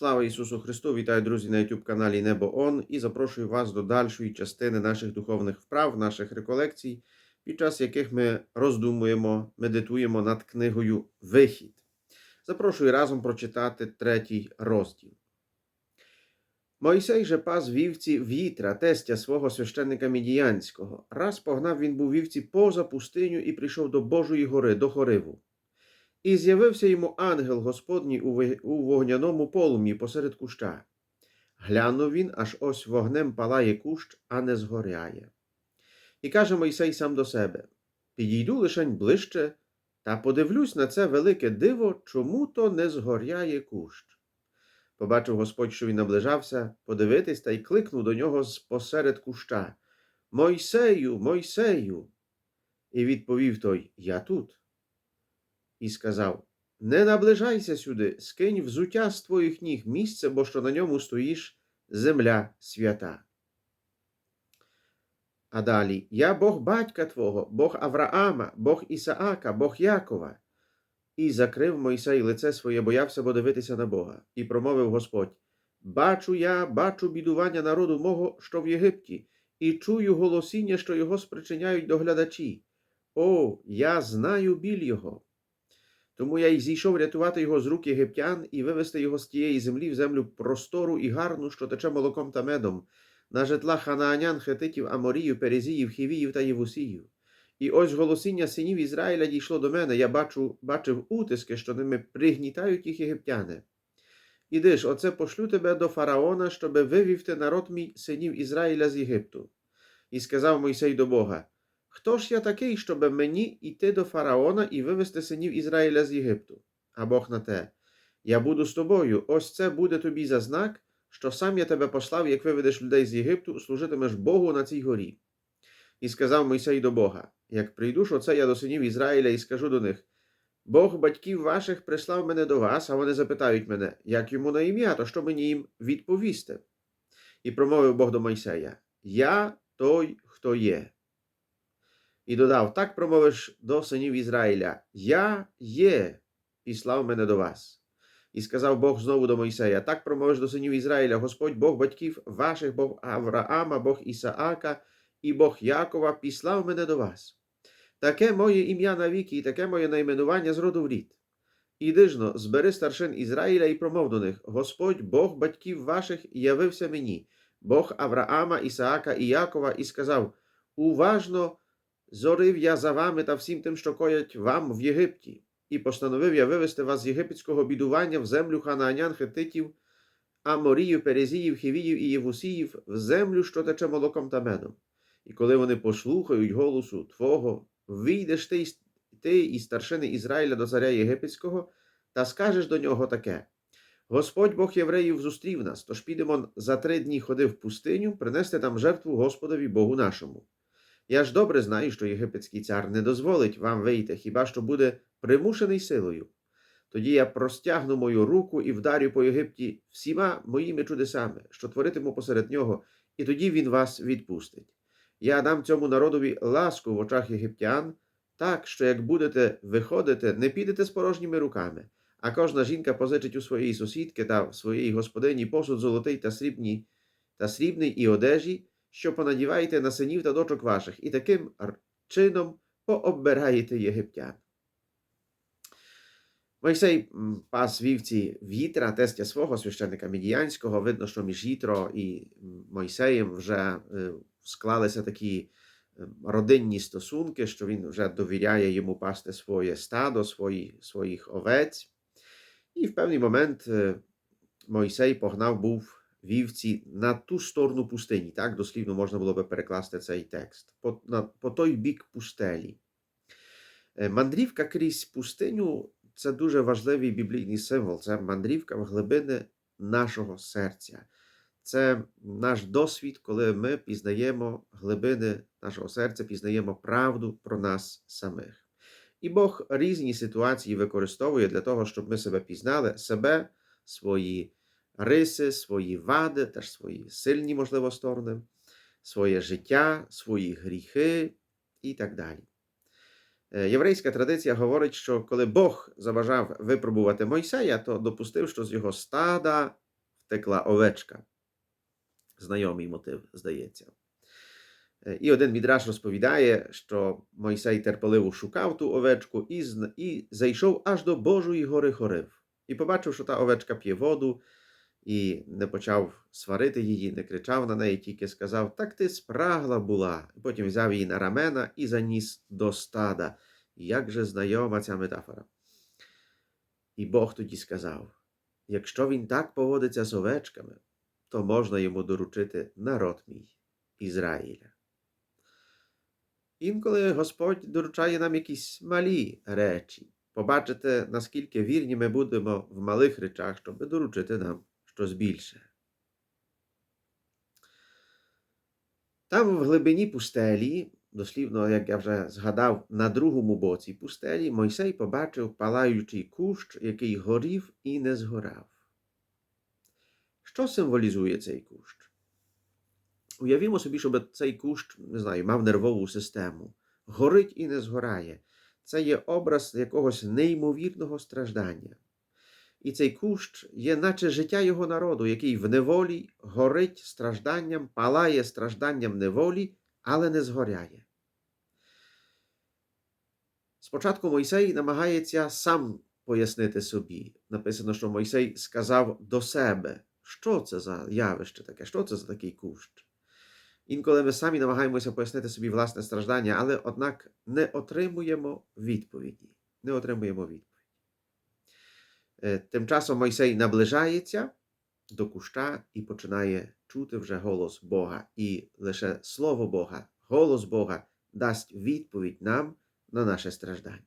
Слава Ісусу Христу! Вітаю, друзі, на YouTube каналі Небо Он і запрошую вас до дальшої частини наших духовних вправ, наших реколекцій, під час яких ми роздумуємо, медитуємо над книгою Вихід. Запрошую разом прочитати третій розділ. Мойсей же пас вівці вітра, тестя свого священника Мідіянського. Раз погнав він був вівці поза пустиню і прийшов до Божої гори, до Хориву. І з'явився йому ангел Господній у вогняному полум'ї посеред куща. Глянув він, аж ось вогнем палає кущ, а не згоряє. І каже Мойсей сам до себе: Підійду лишень ближче, та подивлюсь на це велике диво, чому то не згоряє кущ. Побачив Господь, що він наближався, подивитись та й кликнув до нього з посеред куща. Мойсею, Мойсею. І відповів той: Я тут і сказав: Не наближайся сюди, скинь взуття з твоїх ніг місце, бо що на ньому стоїш земля свята. А далі я Бог батька твого, Бог Авраама, Бог Ісаака, Бог Якова. І закрив Мойсей лице своє, боявся бо дивитися на Бога, і промовив Господь: Бачу я, бачу бідування народу мого, що в Єгипті, і чую голосіння, що його спричиняють доглядачі. О, я знаю біль його. Тому я й зійшов рятувати його з рук єгиптян і вивести його з тієї землі в землю простору і гарну, що тече молоком та медом, на житла ханаанян, хетитів, аморію, перезіїв, хівіїв та євусіїв. І ось голосіння синів Ізраїля дійшло до мене. Я бачу, бачив утиски, що ними пригнітають їх єгиптяни. Іди ж, оце пошлю тебе до фараона, щоби вивів ти народ мій синів Ізраїля з Єгипту. І сказав Мойсей до Бога: Хто ж я такий, щоби мені йти до фараона і вивести синів Ізраїля з Єгипту? А Бог на те: Я буду з тобою, ось це буде тобі за знак, що сам я тебе послав, як виведеш людей з Єгипту, служитимеш Богу на цій горі. І сказав Мойсей до Бога: Як прийду ж оце я до синів Ізраїля і скажу до них: Бог батьків ваших прислав мене до вас, а вони запитають мене, як йому на ім'я, то що мені їм відповісти? І промовив Бог до Мойсея: Я той, хто є. І додав: Так промовиш до синів Ізраїля: Я є, післав мене до вас. І сказав Бог знову до Мойсея: Так промовиш до синів Ізраїля, Господь Бог батьків ваших, Бог Авраама, Бог Ісаака і Бог Якова післав мене до вас. Таке моє ім'я навіки, і таке моє найменування з роду в рід. Іди ж збери старшин Ізраїля і промов до них: Господь, Бог батьків ваших, явився мені, Бог Авраама, Ісаака і Якова, і сказав: Уважно зорив я за вами та всім тим, що коять вам в Єгипті, і постановив я вивести вас з єгипетського бідування в землю ханаанян, хетитів, Аморію, Перезіїв, Хівіїв і Євусіїв, в землю, що тече молоком та медом. І коли вони послухають голосу Твого, вийдеш ти, ти і старшини Ізраїля до царя Єгипетського, та скажеш до нього таке: Господь Бог євреїв зустрів нас, тож підемо за три дні ходи в пустиню, принести там жертву Господові Богу нашому. Я ж добре знаю, що єгипетський цар не дозволить вам вийти, хіба що буде примушений силою. Тоді я простягну мою руку і вдарю по Єгипті всіма моїми чудесами, що творитиму посеред нього, і тоді він вас відпустить. Я дам цьому народові ласку в очах єгиптян, так що як будете виходити, не підете з порожніми руками, а кожна жінка позичить у своєї сусідки та в своєї господині посуд золотий та срібні, та срібний і одежі, що понадіваєте на синів та дочок ваших, і таким чином пооббираєте єгиптян. Мойсей пас вівці вітра, тестя свого священника Мідіянського. Видно, що між Їтро і Мойсеєм вже е, склалися такі е, родинні стосунки, що він вже довіряє йому пасти своє стадо, свої, своїх овець. І в певний момент е, Мойсей погнав був вівці на ту сторону пустині. Так, дослівно можна було би перекласти цей текст. По, на, по той бік пустелі. Е, Мандрівка крізь пустиню це дуже важливий біблійний символ. Це мандрівка в глибини нашого серця. Це наш досвід, коли ми пізнаємо глибини нашого серця, пізнаємо правду про нас самих. І Бог різні ситуації використовує для того, щоб ми себе пізнали, себе, свої риси, свої вади, теж свої сильні, можливо, сторони, своє життя, свої гріхи і так далі. Е, Єврейська традиція говорить, що коли Бог забажав випробувати Мойсея, то допустив, що з його стада текла овечка. Знайомий мотив, здається. Е, І один мідраш розповідає, що Мойсей терпеливо шукав ту овечку і, і зайшов аж до Божої гори Хорив. І побачив, що та овечка п'є воду, і не почав сварити її, не кричав на неї, тільки сказав: Так ти спрагла була. Потім взяв її на рамена і заніс до стада. Як же знайома ця метафора. І Бог тоді сказав: якщо він так поводиться з овечками, то можна йому доручити народ мій Ізраїля. Інколи Господь доручає нам якісь малі речі. Побачите, наскільки вірні ми будемо в малих речах, щоб доручити нам щось більше. Там, в глибині пустелі, дослівно, як я вже згадав, на другому боці пустелі, Мойсей побачив палаючий кущ, який горів і не згорав. Що символізує цей кущ? Уявімо собі, щоб цей кущ, не знаю, мав нервову систему, горить і не згорає. Це є образ якогось неймовірного страждання. І цей кущ є, наче життя його народу, який в неволі горить стражданням, палає стражданням неволі, але не згоряє. Спочатку Мойсей намагається сам пояснити собі. Написано, що Мойсей сказав до себе, що це за явище таке, що це за такий кущ. Інколи ми самі намагаємося пояснити собі власне страждання, але однак не отримуємо відповіді. Не отримуємо відповіді. Е, Тим часом Мойсей наближається до куща і починає чути вже голос Бога. І лише Слово Бога, голос Бога дасть відповідь нам на наше страждання.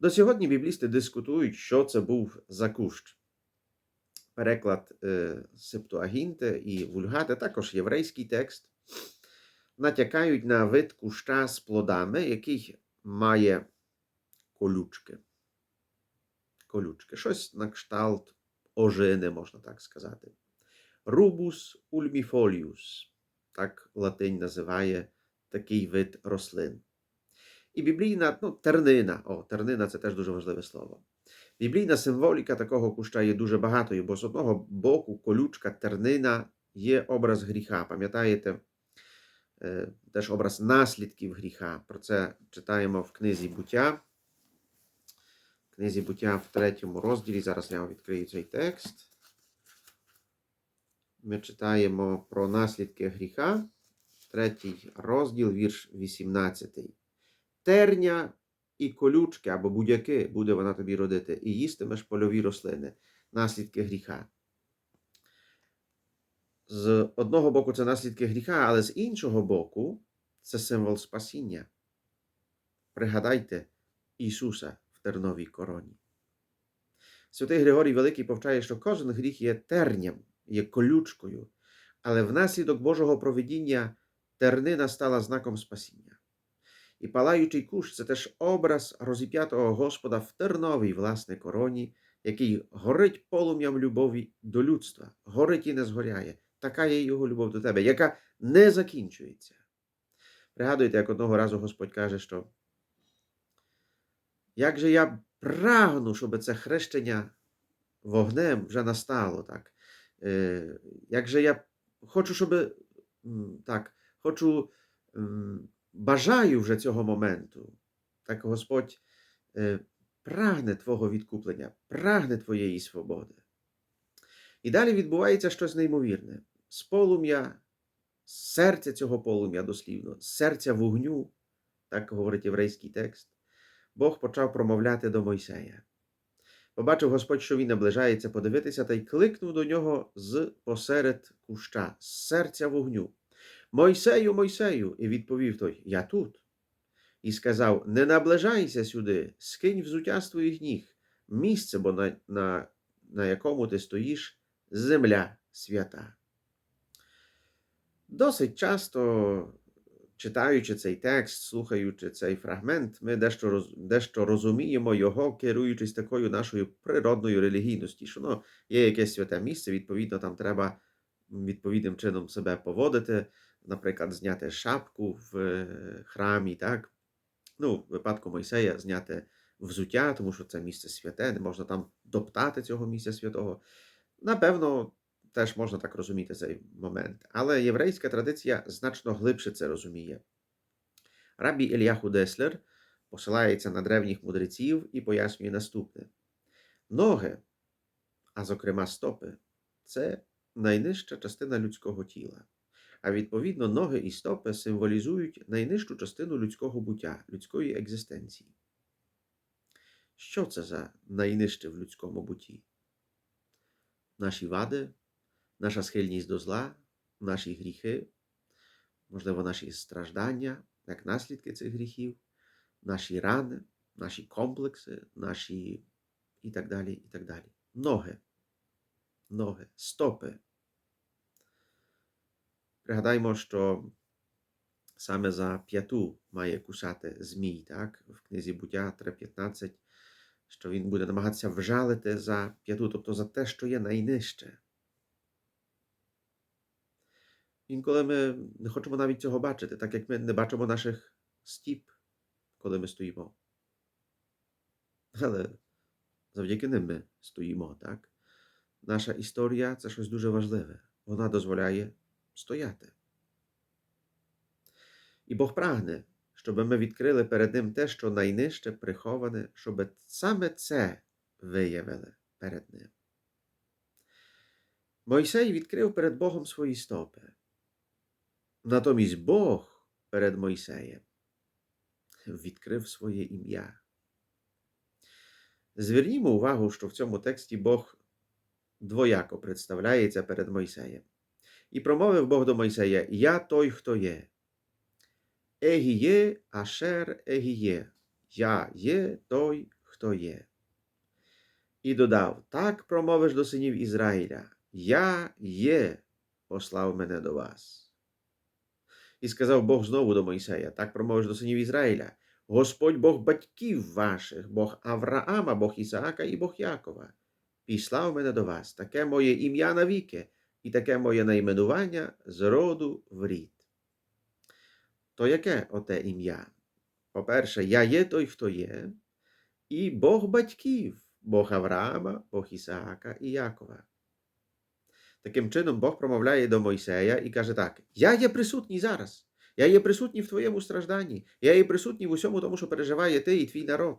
До сьогодні біблісти дискутують, що це був за кущ. Переклад е, Септуагінти і Вульгати, також єврейський текст, натякають на вид куща з плодами, який має колючки. Колючки. Щось на кшталт ожини, можна так сказати. Rubus ulmifolius, так латинь називає такий вид рослин. І біблійна, ну, тернина. О, тернина це теж дуже важливе слово. Біблійна символіка такого куща є дуже багатою, бо з одного боку колючка тернина є образ гріха. Пам'ятаєте, е, теж образ наслідків гріха. Про це читаємо в книзі буття. Книзі буття в третьому розділі. Зараз я вам відкрию цей текст. Ми читаємо про наслідки гріха. Третій розділ, вірш 18. Терня і колючки або будь-яки буде вона тобі родити, і їстимеш польові рослини, наслідки гріха. З одного боку, це наслідки гріха, але з іншого боку, це символ спасіння. Пригадайте Ісуса терновій короні. Святий Григорій Великий повчає, що кожен гріх є терням, є колючкою, але внаслідок Божого провидіння тернина стала знаком спасіння. І палаючий кущ це теж образ розіп'ятого Господа в терновій власне короні, який горить полум'ям любові до людства, горить і не згоряє. Така є його любов до тебе, яка не закінчується. Пригадуйте, як одного разу Господь каже, що як же я прагну, щоб це хрещення вогнем вже настало, так? Е, як же я хочу, щоб так, хочу. бажаю вже цього моменту. Так Господь е, прагне Твого відкуплення, прагне Твоєї свободи. І далі відбувається щось неймовірне. З полум'я, серця цього полум'я дослівно, серця вогню, так говорить єврейський текст, Бог почав промовляти до Мойсея. Побачив Господь, що він наближається подивитися, та й кликнув до нього з посеред куща, з серця вогню. Мойсею, Мойсею, і відповів той: Я тут. І сказав: Не наближайся сюди, скинь взуття з твоїх ніг, місце, бо на, на, на якому ти стоїш, земля свята. Досить часто, читаючи цей текст, слухаючи цей фрагмент, ми дещо, роз, дещо розуміємо його, керуючись такою нашою природною релігійністю, що ну, є якесь святе місце, відповідно, там треба відповідним чином себе поводити наприклад, зняти шапку в е, храмі, так? Ну, в випадку Мойсея зняти взуття, тому що це місце святе, не можна там доптати цього місця святого. Напевно, теж можна так розуміти цей момент. Але єврейська традиція значно глибше це розуміє. Рабі Ільяху Деслер посилається на древніх мудреців і пояснює наступне: ноги, а зокрема стопи, це найнижча частина людського тіла. А відповідно, ноги і стопи символізують найнижчу частину людського буття, людської екзистенції. Що це за найнижче в людському бутті? Наші вади, наша схильність до зла, наші гріхи, можливо, наші страждання, як наслідки цих гріхів, наші рани, наші комплекси, наші і так далі, і так далі. Ноги, ноги, стопи. Пригадаймо, що саме за п'яту має кусати Змій, так? В книзі буття 3.15, що він буде намагатися вжалити за п'яту, тобто за те, що є найнижче. Інколи ми не хочемо навіть цього бачити, так як ми не бачимо наших стіп, коли ми стоїмо. Але завдяки ним ми стоїмо, так? Наша історія це щось дуже важливе. Вона дозволяє стояти. І Бог прагне, щоб ми відкрили перед Ним те, що найнижче приховане, щоб саме це виявили перед Ним. Мойсей відкрив перед Богом свої стопи. Натомість Бог перед Мойсеєм відкрив своє ім'я. Звернімо увагу, що в цьому тексті Бог двояко представляється перед Мойсеєм. І промовив Бог до Мойсея: Я той, хто є. Егіє, ашер егіє. Я є той, хто є. І додав: Так промовиш до синів Ізраїля: Я є, послав мене до вас. І сказав Бог знову до Мойсея: Так промовиш до синів Ізраїля. Господь Бог батьків ваших, Бог Авраама, Бог Ісаака і Бог Якова, післав мене до вас, таке моє ім'я навіки, і таке моє найменування з роду в рід. То яке оте ім'я? По-перше, я є той, хто є, і Бог батьків, Бог Авраама, Бог Ісаака і Якова. Таким чином, Бог промовляє до Мойсея і каже так: Я є присутній зараз. Я є присутній в твоєму стражданні, я є присутній в усьому тому, що переживає ти і твій народ.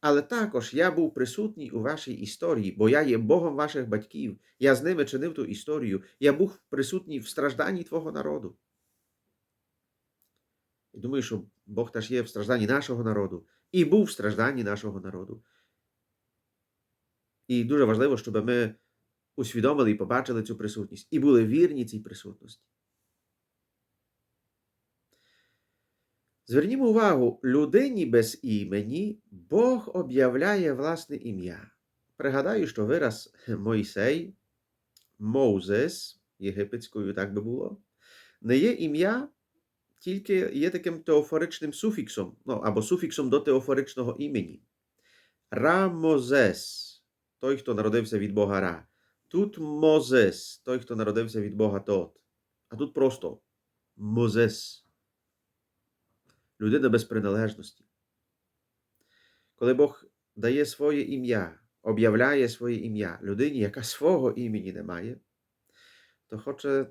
Але також я був присутній у вашій історії, бо я є Богом ваших батьків, я з ними чинив ту історію, я був присутній в стражданні твого народу. І думаю, що Бог теж є в стражданні нашого народу і був в стражданні нашого народу. І дуже важливо, щоб ми усвідомили і побачили цю присутність, і були вірні цій присутності. Звернімо увагу, людині без імені Бог об'являє власне ім'я. Пригадаю, що вираз Мойсей, Моузес, єгипетською так би було, не є ім'я, тільки є таким теофоричним суфіксом, ну, або суфіксом до теофоричного імені. Рамозес, той, хто народився від Бога Ра. Тут Мозес, той, хто народився від Бога Тот. А тут просто Мозес людина без приналежності. Коли Бог дає своє ім'я, об'являє своє ім'я людині, яка свого імені не має, то хоче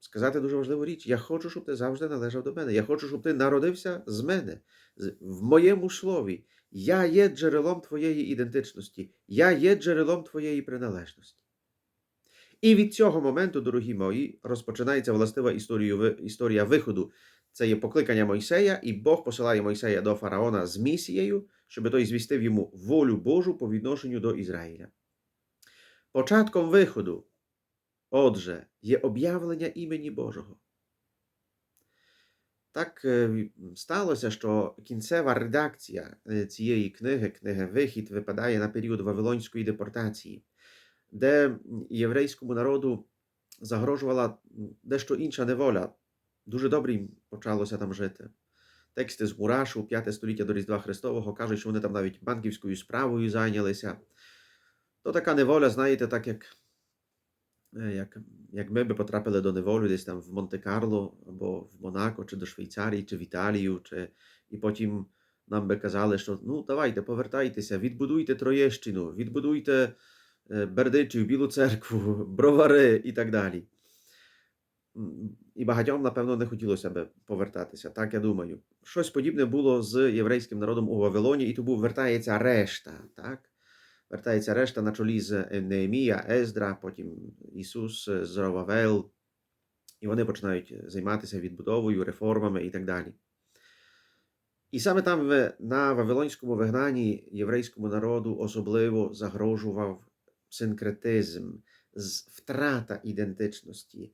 сказати дуже важливу річ: я хочу, щоб ти завжди належав до мене. Я хочу, щоб ти народився з мене, в моєму слові. Я є джерелом твоєї ідентичності, я є джерелом твоєї приналежності. І від цього моменту, дорогі мої, розпочинається властива історія виходу це є покликання Мойсея, і Бог посилає Мойсея до фараона з місією, щоб той звістив йому волю Божу по відношенню до Ізраїля. Початком виходу, отже, є об'явлення імені Божого. Так сталося, що кінцева редакція цієї книги, книги Вихід, випадає на період Вавилонської депортації, де єврейському народу загрожувала дещо інша неволя. Дуже добре їм почалося там жити. Тексти з Мурашу, 5 століття до Різдва Христового, кажуть, що вони там навіть банківською справою зайнялися. То така неволя, знаєте, так як як, як ми би потрапили до неволі десь там в Монте-Карло, або в Монако, чи до Швейцарії, чи в Італію, чи... і потім нам би казали, що ну давайте, повертайтеся, відбудуйте Троєщину, відбудуйте е, Бердичів, Білу церкву, бровари і так далі. І багатьом, напевно, не хотілося би повертатися, так я думаю. Щось подібне було з єврейським народом у Вавилоні, і тому вертається решта, так? Вертається решта на чолі з Неемія, Ездра, потім Ісус, Зоровавел, і вони починають займатися відбудовою, реформами і так далі. І саме там на Вавилонському вигнанні єврейському народу особливо загрожував синкретизм, втрата ідентичності.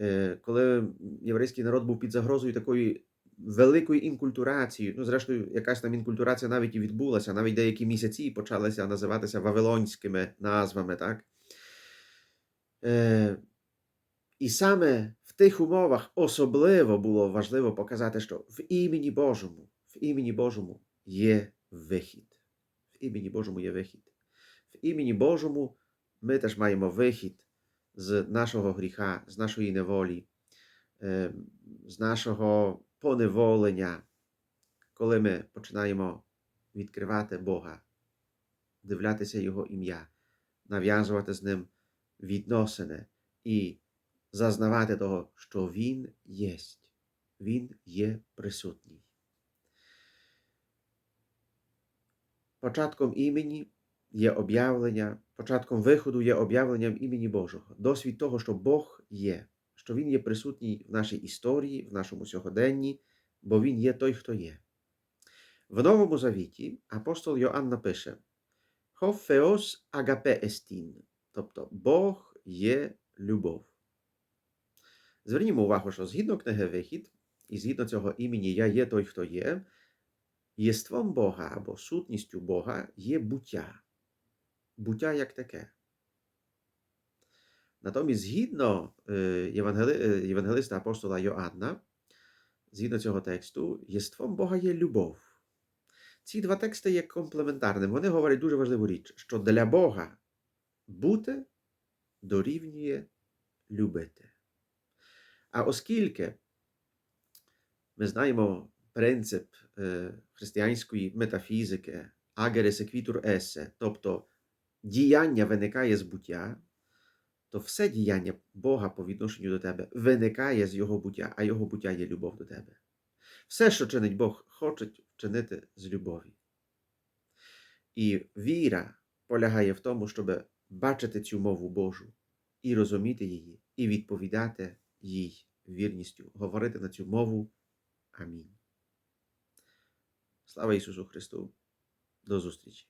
Е, Коли єврейський народ був під загрозою такої великої інкультурації, ну, зрештою, якась там інкультурація навіть і відбулася, навіть деякі місяці почалися називатися вавилонськими назвами, так? Е, і саме в тих умовах особливо було важливо показати, що в імені Божому, в імені Божому є вихід. В імені Божому є вихід. В імені Божому ми теж маємо вихід з нашого гріха, з нашої неволі, е, з нашого поневолення, коли ми починаємо відкривати Бога, дивлятися Його ім'я, нав'язувати з ним відносини і зазнавати того, що Він єсть. Він є присутній. Початком імені є об'явлення, початком виходу є об'явленням імені Божого. Досвід того, що Бог є, що Він є присутній в нашій історії, в нашому сьогоденні, бо Він є той, хто є. В Новому Завіті апостол Йоанн напише: Хофеос агапе естін, тобто Бог є любов. Звернімо увагу, що згідно книги Вихід, і згідно цього імені Я є той, хто є, єством Бога або сутністю Бога є буття. Буття як таке. Натомість, згідно е, е, євангелиста апостола Йоанна, згідно цього тексту, єством Бога є любов. Ці два тексти є комплементарними. Вони говорять дуже важливу річ, що для Бога бути дорівнює любити. А оскільки ми знаємо принцип е, християнської метафізики agere sequitur esse, тобто діяння виникає з буття, то все діяння Бога по відношенню до тебе виникає з Його буття, а Його буття є любов до тебе. Все, що чинить Бог, хоче вчинити з любові. І віра полягає в тому, щоб бачити цю мову Божу і розуміти її, і відповідати їй вірністю, говорити на цю мову. Амінь. Слава Ісусу Христу. До зустрічі!